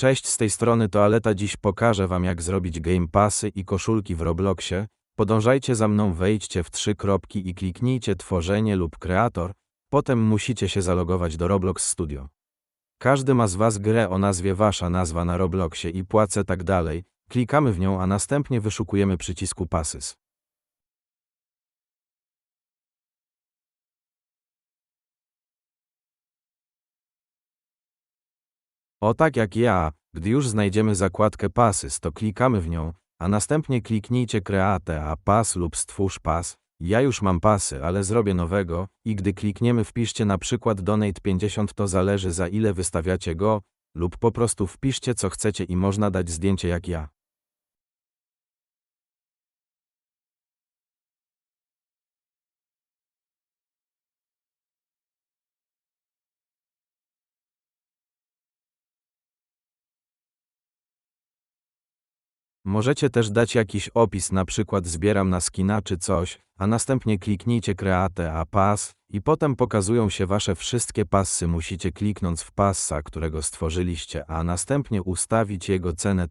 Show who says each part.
Speaker 1: Cześć, z tej strony Toaleta. Dziś pokażę Wam jak zrobić Game Passy i koszulki w Robloxie. Podążajcie za mną, wejdźcie w trzy kropki i kliknijcie tworzenie lub kreator. Potem musicie się zalogować do Roblox Studio. Każdy ma z Was grę o nazwie Wasza nazwa na Robloxie i płacę tak dalej. Klikamy w nią, a następnie wyszukujemy przycisku Passys. O tak jak ja, gdy już znajdziemy zakładkę Passys, to klikamy w nią, a następnie kliknijcie Create a Pass lub Stwórz Pas. Ja już mam pasy, ale zrobię nowego i gdy klikniemy wpiszcie na przykład Donate 50 to zależy za ile wystawiacie go, lub po prostu wpiszcie co chcecie i można dać zdjęcie jak ja. Możecie też dać jakiś opis, na przykład zbieram na skina czy coś, a następnie kliknijcie Create a Pass i potem pokazują się wasze wszystkie passy. Musicie kliknąć w passa, którego stworzyliście, a następnie ustawić jego cenę